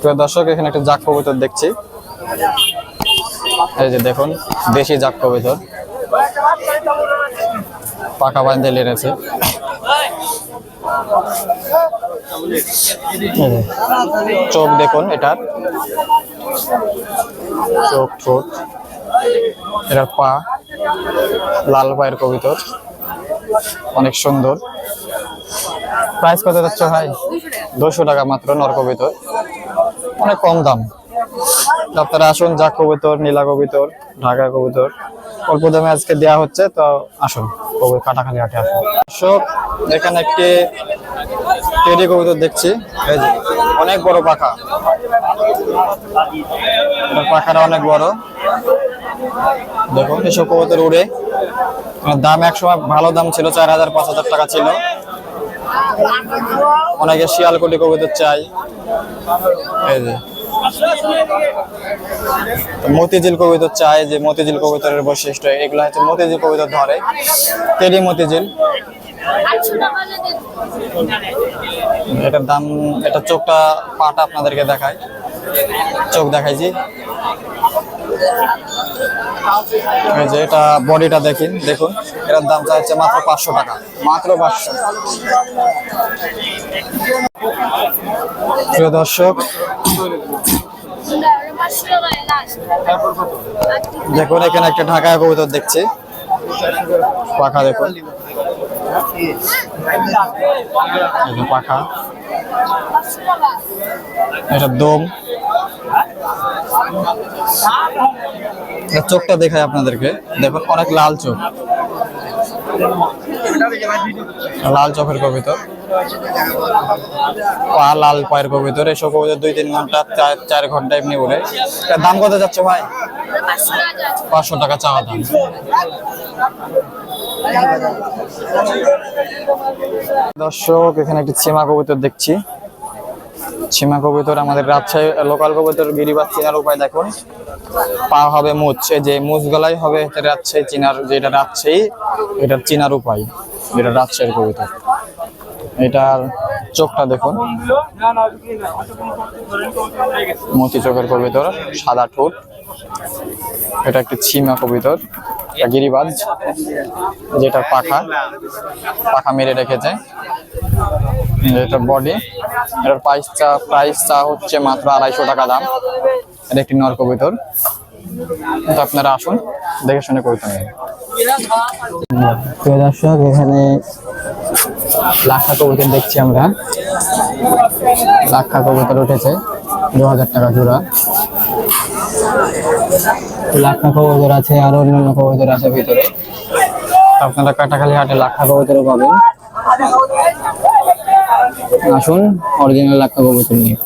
প্রিয় দর্শক, এখানে একটা জাক কবুতর দেখছি। এই যে দেখুন, দেশি জাক কবুতর। পাকা বান্ধে লেড়েছে চোখ দেখুন এটার। চোখ ঠোঁট এটার পা, লাল পায়ের কবিতর। অনেক সুন্দর। প্রাইস কত যাচ্ছে ভাই? দুশো টাকা মাত্র নর কবিতর। অনেক কম দাম। আপনারা আসুন, যা কবিতর, নীলা কবিতর, ঢাকা কবিতর। অল্প দামে আজকে দেওয়া হচ্ছে, তো আসুন, কবি- কাটাখালি হাটে আসুন। দর্শক, এখানে একটি টেডি কবিতর দেখছি। অনেক বড় পাখা। পাখাটা অনেক বড়। দেখুন, এসব কবুতর উড়ে। দাম একসময় ভালো দাম ছিল, চার হাজার, পাঁচ হাজার টাকা ছিল। অনেকে শিয়ালকুটি কবুতর চাই। এই যে। মতিঝিল কবিতর চায় যে মতিঝিল কবিতরের বৈশিষ্ট্য, এগুলো হচ্ছে মতিঝিল কবিতর ধরে। তেলি মতিঝিল। এটার দাম, এটা চোখটা, পাটা আপনাদেরকে দেখায় চোখ দেখাইছি। এই যে এটা বডিটা দেখুন দেখুন, এটার দাম চাইছে মাত্র পাঁচশো টাকা। মাত্র পাঁচশো। প্রিয় দর্শক, দেখুন, এখানে একটা ঢাকায় কবুতর দেখছি। পাখা দেখুন। পাখা। এটা দম। চোখটা দেখায় আপনাদেরকে। দেখুন, অনেক লাল চোখ। লাল চোখের কবিতর পা লাল পায়ের কবিতর এসব কবিতর দুই তিন ঘণ্টা, চার ঘণ্টা এমনি উড়ে দাম কত যাচ্ছে ভাই? পাঁচশো টাকা চাওয়া দাম। দর্শক, এখানে একটি ছিমা কবুতর দেখছি। ছিমা কবুতর, আমাদের রাজশাহী লোকাল কবুতর গিরিবাজ চিনার উপায় দেখুন। পা হবে মুচ যে মুচ গলায় হবে রাজশাহী চিনার, যেটা রাজশাহী, এটা চিনার উপায়, যেটা রাজশাহীর কবুতর। এটার চোখটা দেখুন। মতি চোখের কবিতর, সাদা ঠোঁট। এটা একটি ছিমা কবিতর গিরিবাজ, যেটা পাখা পাখা মেরে রেখেছে। এটা বডি এটার প্রাইস চা প্রাইস চা হচ্ছে মাত্র আড়াইশো টাকা দাম। এটা একটি নর কবিতর তো আপনারা আসুন, দেখে শুনে কবিতা প্রিয় দর্শক, এখানে লাক্ষা কবুতর দেখছি আমরা। লাক্ষা কবুতর উঠেছে দু হাজার টাকা জোড়া। লাক্ষা কবুতর আছে, আরও অন্যান্য কবুতর আছে ভিতরে। আপনারা কাটাখালি হাটে লাক্ষা কবুতরও পাবেন। আসুন অরিজিনাল লাক্ষা কবুতর নিয়ে।